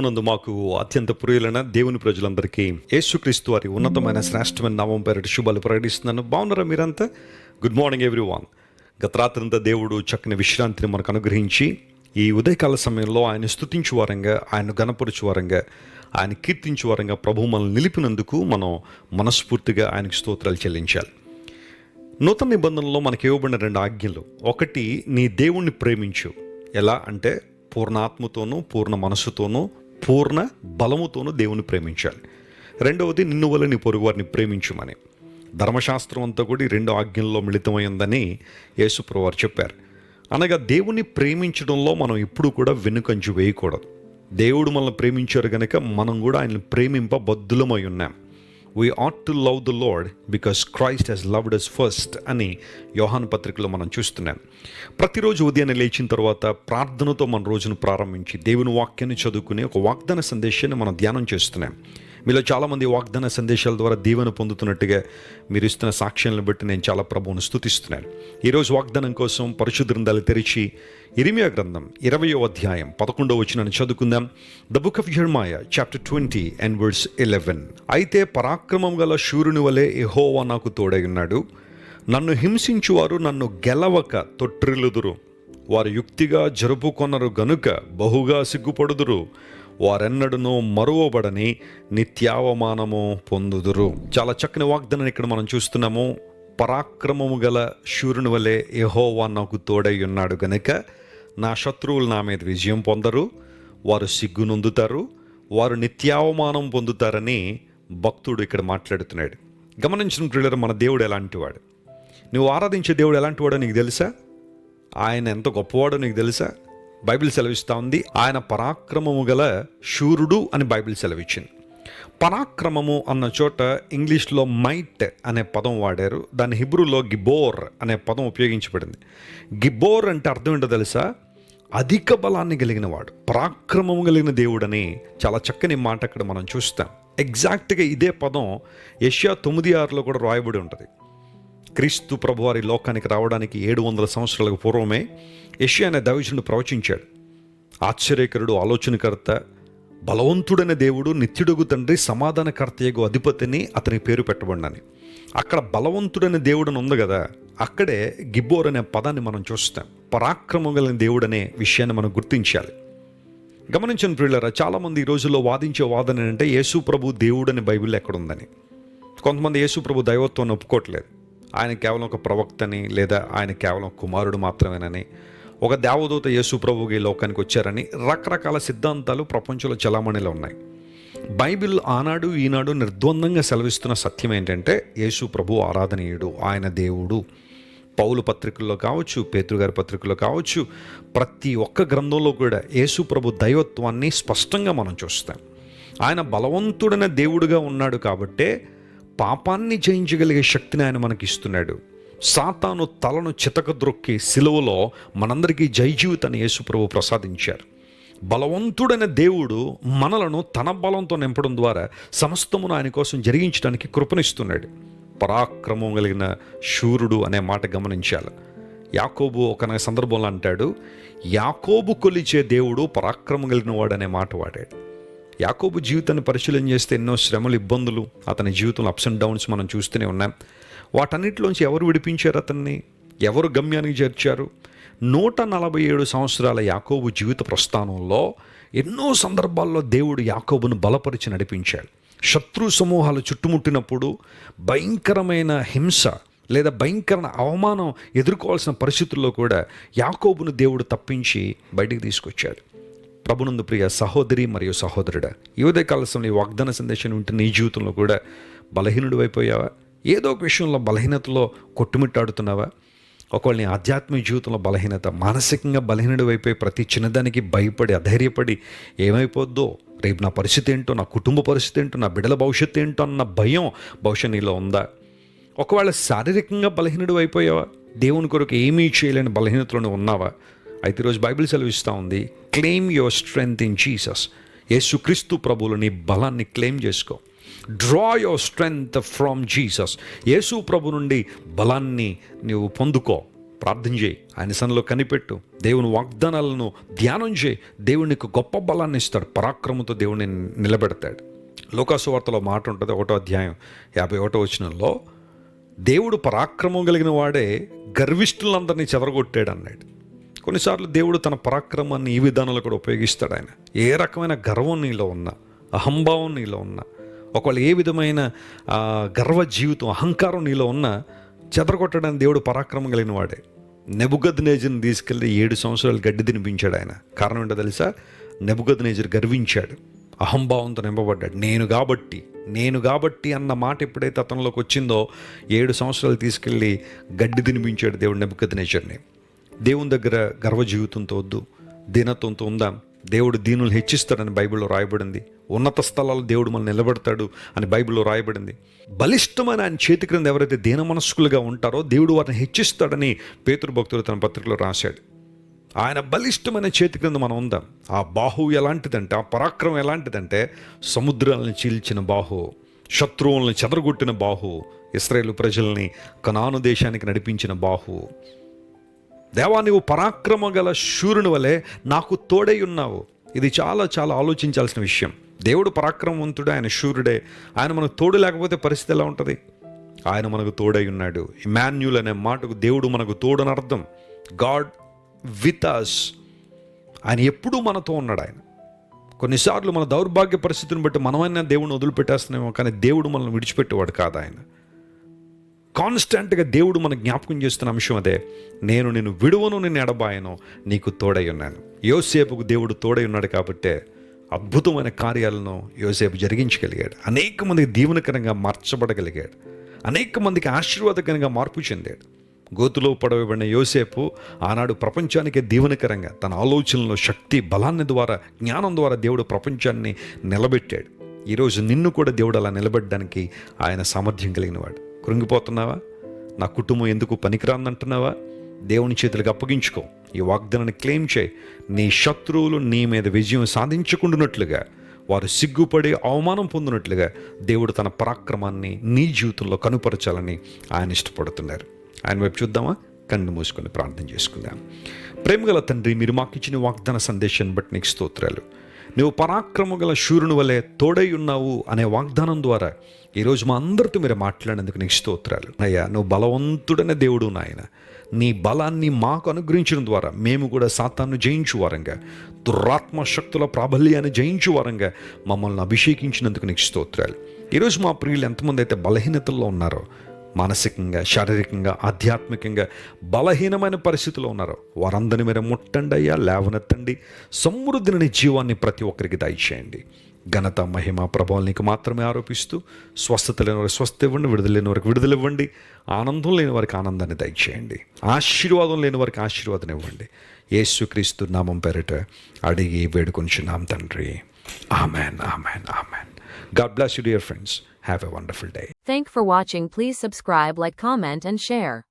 నందు మాకు అత్యంత ప్రియులైన దేవుని ప్రజలందరికీ యేసుక్రీస్తు వారి ఉన్నతమైన శ్రేష్టమైన నామం పేరటి శుభాలు ప్రకటిస్తున్నాను. బాగున్నారా మీరంతా? గుడ్ మార్నింగ్ ఎవ్రీ వన్ గత రాత్రంతా దేవుడు చక్కని విశ్రాంతిని మనకు అనుగ్రహించి ఈ ఉదయకాల సమయంలో ఆయన స్తుతించు వారంగా ఆయన గణపరచు వారంగా ఆయన కీర్తించు వారంగా ప్రభు మనల్ని నిలిపినందుకు మనం మనస్ఫూర్తిగా ఆయనకు స్తోత్రాలు చెల్లించాలి. నూతన నిబంధనలో మనకి ఇవ్వబడిన రెండు ఆజ్ఞలు. ఒకటి నీ దేవుణ్ణి ప్రేమించు. ఎలా? అంటే పూర్ణాత్మతోనూ పూర్ణ మనసుతోనూ పూర్ణ బలముతోనూ దేవుని ప్రేమించాలి. రెండవది నిన్ను వల్ల నీ పొరుగు వారిని ప్రేమించుమని. ధర్మశాస్త్రం అంతా కూడా రెండు ఆజ్ఞల్లో మిళితమైందని యేసుప్రవారు చెప్పారు. అనగా దేవుని ప్రేమించడంలో మనం ఎప్పుడు కూడా వెనుకంచి వేయకూడదు. దేవుడు మనల్ని ప్రేమించారు కనుక మనం కూడా ఆయన్ని ప్రేమింప బద్దులమై ఉన్నాం. We ought to love the lord because Christ he's loved us first అని యోహాన్ పత్రికలో మనం చూస్తున్నాం. ప్రతిరోజు ఉదయాన్నే లేచిన తర్వాత ప్రార్థనతో మన రోజును ప్రారంభించి దేవుని వాక్యాన్ని చదువుకునే ఒక వాగ్దాన సందేశాన్ని మనం ధ్యానం చేస్తున్నాం. మీలో చాలామంది వాగ్దాన సందేశాల ద్వారా దీవెన పొందుతున్నట్టుగా మీరు ఇస్తున్న సాక్ష్యాలను బట్టి నేను చాలా ప్రభువును స్థుతిస్తున్నాను ఈరోజు వాగ్దానం కోసం పరిశుద్ధ గ్రంథాలు తెరిచి ఇరిమియా గ్రంథం ఇరవయో అధ్యాయం పదకొండవ వచ్చిన చదువుకుందాం. The book of Jeremiah chapter twenty and words eleven అయితే పరాక్రమం గల శూరుని వలె ఎహోవా నాకు తోడై ఉన్నాడు. నన్ను హింసించువారు నన్ను గెలవక తొట్టిల్లుదురు. వారు యుక్తిగా జరుపుకొనరు గనుక బహుగా సిగ్గుపడుదురు. వారెన్నడనూ మరువబడని నిత్యావమానము పొందుదురు. చాలా చక్కని వాగ్దానాన్ని ఇక్కడ మనం చూస్తున్నాము. పరాక్రమము గల శూరుని వలె యహోవా నాకు తోడై ఉన్నాడు గనుక నా శత్రువులు నా మీద విజయం పొందరు. వారు సిగ్గు నొందుతారు. వారు నిత్యావమానం పొందుతారని భక్తుడు ఇక్కడ మాట్లాడుతున్నాడు. గమనించిన ప్రియులరు మన దేవుడు ఎలాంటివాడు? నువ్వు ఆరాధించే దేవుడు ఎలాంటివాడో నీకు తెలుసా? ఆయన ఎంత గొప్పవాడో నీకు తెలుసా? బైబిల్ సెలవిస్తూ ఉంది. ఆయన పరాక్రమము గల శూరుడు అని బైబిల్ సెలవిచ్చింది. పరాక్రమము అన్న చోట ఇంగ్లీష్లో మైట్ అనే పదం వాడారు. దాని హిబ్రూలో గిబోర్ అనే పదం ఉపయోగించబడింది. గిబోర్ అంటే అర్థం ఏంటో తెలుసా? అధిక బలాన్ని కలిగిన వాడు పరాక్రమము కలిగిన దేవుడని చాలా చక్కని మాట అక్కడ మనం చూస్తాం. ఎగ్జాక్ట్గా ఇదే పదం ఏషియా తొమ్మిది ఆరులో కూడా రాయబడి ఉంటుంది. క్రీస్తు ప్రభువారి లోకానికి రావడానికి ఏడు వందల సంవత్సరాలకు పూర్వమే యష్యా అనే దైవజనుడు ప్రవచించాడు. ఆశ్చర్యకరుడు ఆలోచనకర్త బలవంతుడైన దేవుడు నిత్యుడుగు తండ్రి సమాధానకర్తయగు అధిపతిని అతని పేరు పెట్టబడినని. అక్కడ బలవంతుడైన దేవుడని ఉంది కదా అక్కడే గిబ్బోర్ అనే పదాన్ని మనం చూస్తాం. పరాక్రమం గల దేవుడనే విషయాన్ని మనం గుర్తించాలి. గమనించిన ప్రియులరా చాలామంది ఈ రోజుల్లో వాదించే వాదన ఏంటంటే యేసు ప్రభు దేవుడని బైబిల్ ఎక్కడుందని. కొంతమంది యేసు ప్రభు దైవత్వాన్ని ఒప్పుకోవట్లేదు. ఆయన కేవలం ఒక ప్రవక్తని లేదా ఆయన కేవలం కుమారుడు మాత్రమేనని ఒక దేవదూత యేసు ప్రభుకి ఈ లోకానికి వచ్చారని రకరకాల సిద్ధాంతాలు ప్రపంచంలో చలామణిలో ఉన్నాయి. బైబిల్ ఆనాడు ఈనాడు నిర్ద్వందంగా సెలవిస్తున్న సత్యం ఏంటంటే యేసు ప్రభు ఆరాధనీయుడు ఆయన దేవుడు. పౌలు పత్రికల్లో కావచ్చు పేతృగారి పత్రికల్లో కావచ్చు ప్రతి ఒక్క గ్రంథంలో కూడా యేసు ప్రభు దైవత్వాన్ని స్పష్టంగా మనం చూస్తాం. ఆయన బలవంతుడైన దేవుడుగా ఉన్నాడు కాబట్టే పాపాన్ని జయించగలిగే శక్తిని ఆయన మనకి ఇస్తున్నాడు సాతాను తలను చితకద్రొక్కి సిలువలో మనందరికీ జై జీవితాన్ని యేసుప్రభు ప్రసాదించారు. బలవంతుడైన దేవుడు మనలను తన బలంతో నింపడం ద్వారా సమస్తమును ఆయన కోసం జరిగించడానికి కృపనిస్తున్నాడు. పరాక్రమం కలిగిన శూరుడు అనే మాట గమనించాలి. యాకోబు ఒక సందర్భంలో అంటాడు యాకోబు కొలిచే దేవుడు పరాక్రమం కలిగిన వాడు అనే మాట వాడాడు. యాకోబు జీవితాన్ని పరిశీలన చేస్తే ఎన్నో శ్రమలు ఇబ్బందులు అతని జీవితంలో అప్స్ అండ్ డౌన్స్ మనం చూస్తూనే ఉన్నాం. వాటన్నిటిలోంచి ఎవరు విడిపించారు అతన్ని? ఎవరు గమ్యానికి చేర్చారు? నూట నలభై ఏడు సంవత్సరాల యాకోబు జీవిత ప్రస్థానంలో ఎన్నో సందర్భాల్లో దేవుడు యాకోబును బలపరిచి నడిపించాడు. శత్రు సమూహాలు చుట్టుముట్టినప్పుడు భయంకరమైన హింస లేదా భయంకరమైన అవమానం ఎదుర్కోవాల్సిన పరిస్థితుల్లో కూడా యాకోబును దేవుడు తప్పించి బయటికి తీసుకొచ్చాడు. ప్రభునందు ప్రియ సహోదరి మరియు సహోదరుడా ఈ ఉదయకాల సమయంలో ఈ వాగ్దాన సందేశం ఉంటే నీ జీవితంలో కూడా బలహీనుడు అయిపోయావా? ఏదో ఒక విషయంలో బలహీనతలో కొట్టుమిట్టాడుతున్నావా? ఒకవేళ నీ ఆధ్యాత్మిక జీవితంలో బలహీనత మానసికంగా బలహీనుడు అయిపోయి ప్రతి చిన్నదానికి భయపడి అధైర్యపడి ఏమైపోద్దో? రేపు నా పరిస్థితి ఏంటో నా కుటుంబ పరిస్థితి ఏంటో నా బిడ్డల భవిష్యత్తు ఏంటో అన్న భయం బహుశా నీలో ఉందా? ఒకవేళ శారీరకంగా బలహీనుడు అయిపోయావా? దేవుని కొరకు ఏమీ చేయలేని బలహీనతలోనే ఉన్నావా? అయితే ఈరోజు బైబిల్ సెలవిస్తూ ఉంది. Claim your strength in Jesus Yesukreestu ప్రభువులు నీ బలాన్ని క్లెయిమ్ చేసుకో. Draw your strength from Jesus Yesu ప్రభు నుండి బలాన్ని నీవు పొందుకో. ప్రార్థన చేయి. ఆయన సన్నిలో కనిపెట్టు. దేవుని వాగ్దానాలను ధ్యానం చేయి. దేవుడు నీకు గొప్ప బలాన్ని ఇస్తాడు. పరాక్రమంతో దేవుని నిలబెడతాడు. లోకాసు వార్తలో మాట ఉంటుంది. ఒకటో అధ్యాయం యాభై ఒకటో వచనంలో దేవుడు పరాక్రమం కలిగిన వాడే గర్విష్ఠులందరినీ చెదరగొట్టాడు అన్నాడు కొన్నిసార్లు దేవుడు తన పరాక్రమాన్ని ఈ విధానంలో కూడా ఉపయోగిస్తాడు ఆయన. ఏ రకమైన గర్వం నీలో ఉన్నా అహంభావం నీలో ఉన్నా ఒకవేళ ఏ విధమైన గర్వ జీవితం అహంకారం నీలో ఉన్నా చెదరగొట్టడానికి దేవుడు పరాక్రమం కలిగిన వాడే. నెబుగద్ నేజర్ని తీసుకెళ్ళి ఏడు సంవత్సరాలు గడ్డి తినిపించాడు ఆయన. కారణం ఏంటో తెలుసా? నెబుగద్ నేజర్ గర్వించాడు. అహంభావంతో నింపబడ్డాడు. నేను కాబట్టి నేను కాబట్టి అన్న మాట ఎప్పుడైతే అతనిలోకి వచ్చిందో ఏడు సంవత్సరాలు తీసుకెళ్ళి గడ్డి తినిపించాడు దేవుడు నెబుగద్ నేచర్ని దేవుని దగ్గర గర్వ జీవితంతో వద్దు దీనత్వంతో ఉందాం. దేవుడు దీనులు హెచ్చిస్తాడని బైబిల్లో రాయబడింది. ఉన్నత స్థలాలు దేవుడు మనల్ని నిలబడతాడు అని బైబిల్లో రాయబడింది. బలిష్టమైన ఆయన చేతి క్రింద ఎవరైతే దీన మనస్కులుగా ఉంటారో దేవుడు వారిని హెచ్చిస్తాడని పేతురు భక్తులు తన పత్రికలో రాశాడు. ఆయన బలిష్టమైన చేతి క్రింద మనం ఉందాం. ఆ బాహు ఎలాంటిదంటే ఆ పరాక్రమం ఎలాంటిదంటే సముద్రాలను చీల్చిన బాహు శత్రువులను చెదరగొట్టిన బాహు ఇస్రాయేల్ ప్రజల్ని కనాను దేశానికి నడిపించిన బాహు దేవా నీవు పరాక్రమ గల శూరుని వలె నాకు తోడై ఉన్నావు. ఇది చాలా చాలా ఆలోచించాల్సిన విషయం. దేవుడు పరాక్రమవంతుడే ఆయన శూరుడే. ఆయన మనకు తోడు లేకపోతే పరిస్థితి ఎలా ఉంటుంది? ఆయన మనకు తోడై ఉన్నాడు. ఇమాన్యుల్ అనే మాటకు దేవుడు మనకు తోడని అర్థం. గాడ్ విత్ అస్ ఆయన ఎప్పుడూ మనతో ఉన్నాడు ఆయన. కొన్నిసార్లు మన దౌర్భాగ్య పరిస్థితిని బట్టి మనమైనా దేవుడిని వదిలిపెట్టేస్తున్నామో కానీ దేవుడు మనల్ని విడిచిపెట్టేవాడు కాదు ఆయన. కాన్స్టెంట్గా దేవుడు మన జ్ఞాపకం చేస్తున్న అంశం అదే. నేను నిన్ను విడువను నిన్ను ఎడబాయను నీకు తోడై ఉన్నాను. యోసేపుకు దేవుడు తోడై ఉన్నాడు కాబట్టే అద్భుతమైన కార్యాలను యోసేపు జరిగించగలిగాడు. అనేక మందికి దీవనకరంగా మార్చబడగలిగాడు. అనేక మందికి ఆశీర్వాదకరంగా మార్పు చెందాడు. గోతులో పడవబడిన యోసేపు ఆనాడు ప్రపంచానికే దీవనకరంగా తన ఆలోచనలో శక్తి బలాన్ని ద్వారా జ్ఞానం ద్వారా దేవుడు ప్రపంచాన్ని నిలబెట్టాడు. ఈరోజు నిన్ను కూడా దేవుడు అలా నిలబెట్టడానికి ఆయన సామర్థ్యం కలిగినవాడు. కృంగిపోతున్నావా? నా కుటుంబం ఎందుకు పనికిరాందంటున్నావా? దేవుని చేతులకు అప్పగించుకో. ఈ వాగ్దానాన్ని క్లెయిమ్ చేయి. నీ శత్రువులు నీ మీద విజయం సాధించుకుంటున్నట్లుగా వారు సిగ్గుపడి అవమానం పొందినట్లుగా దేవుడు తన పరాక్రమాన్ని నీ జీవితంలో కనుపరచాలని ఆయన ఇష్టపడుతున్నారు. ఆయన వైపు చూద్దామా? కన్ను మూసుకొని ప్రార్థన చేసుకుందాం. ప్రేమగల తండ్రి మీరు మాకు ఇచ్చిన వాగ్దాన సందేశాన్ని బట్టి నీకు స్తోత్రాలు. నువ్వు పరాక్రమ గల శూరుని వలె తోడై ఉన్నావు అనే వాగ్దానం ద్వారా ఈరోజు మా అందరితో మీరు మాట్లాడేందుకు నీకు స్తోత్రాలు. అయ్యా నువ్వు బలవంతుడనే దేవుడు నాయన. నీ బలాన్ని మాకు అనుగ్రహించడం ద్వారా మేము కూడా సాతాన్ని జయించు వారంగా దురాత్మ శక్తుల ప్రాబల్యాన్ని జయించు వారంగా మమ్మల్ని అభిషేకించినందుకు నీకు స్తోత్రాలు. ఈరోజు మా ప్రియులు ఎంతమంది అయితే బలహీనతల్లో ఉన్నారో మానసికంగా శారీరకంగా ఆధ్యాత్మికంగా బలహీనమైన పరిస్థితిలో ఉన్నారు. వారందరిని మీరు ముట్టండి అయ్యా లేవనెత్తండి. సమృద్ధిని జీవాన్ని ప్రతి ఒక్కరికి దయచేయండి. ఘనత మహిమ ప్రభావం నీకు మాత్రమే ఆరోపిస్తూ స్వస్థత లేని వారికి స్వస్థ ఇవ్వండి విడుదల లేని వారికి విడుదల ఇవ్వండి. ఆనందం లేని వారికి ఆనందాన్ని దయచేయండి. ఆశీర్వాదం లేని వారికి ఆశీర్వాదం ఇవ్వండి. యేసుక్రీస్తు నామం పేరిట అడిగి వేడుకొంచున్నాం తండ్రి. Amen amen amen. God bless you dear friends. Have a wonderful day. Thank for watching please subscribe like comment and share.